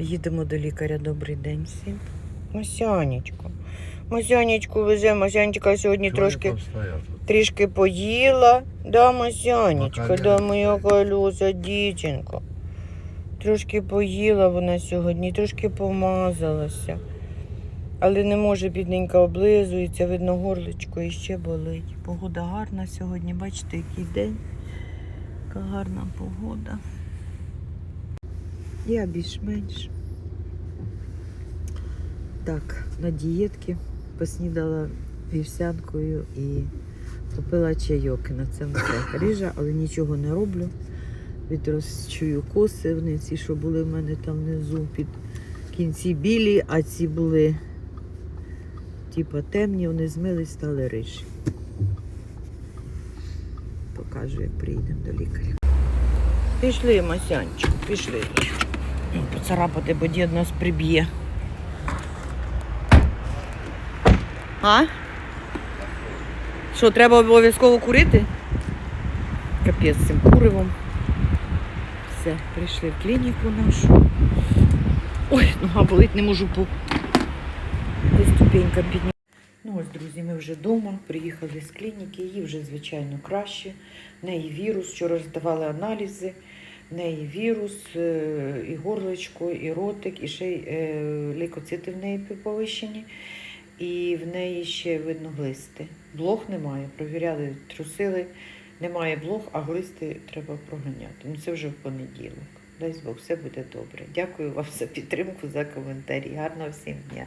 Їдемо до лікаря. Добрий день всім. Масянечко. Масянечку везе. Масянечка сьогодні трошки трішки поїла. Да, Масянечка, да, моя колюса, дівчинка. Трошки поїла вона сьогодні, трошки помазалася. Але не може, бідненька облизується, видно, горличко і ще болить. Погода гарна сьогодні, бачите, який день. Яка гарна погода. Я більш-менш. Так, на дієтки поснідала вівсянкою і попила чайок. І на цьому. Ріжа, але нічого не роблю. Відрощую коси, вони ці, що були в мене там внизу під кінці білі, а ці були типа темні, вони змились, стали рижі. Покажу, як приїдемо до лікаря. Пішли, Масянчик, пішли. Поцарапати, бо дід нас приб'є. А? Що, треба обов'язково курити? Капець цим куривом. Все, прийшли в клініку нашу. Ой, нога болить, не можу по ступенькам підняти. Ну ось, друзі, ми вже вдома, приїхали з клініки, їй вже, звичайно, краще. В неї вірус, вчора здавали аналізи, в неї вірус, е, і горличко, і ротик, і ще й е, лейкоцити в неї повищені. І в неї ще видно глисти. Блох немає. Провіряли, трусили, немає блох, а глисти треба проганяти. Ну це вже в понеділок. Дай Бог, все буде добре. Дякую вам за підтримку, за коментарі. Гарного всім дня.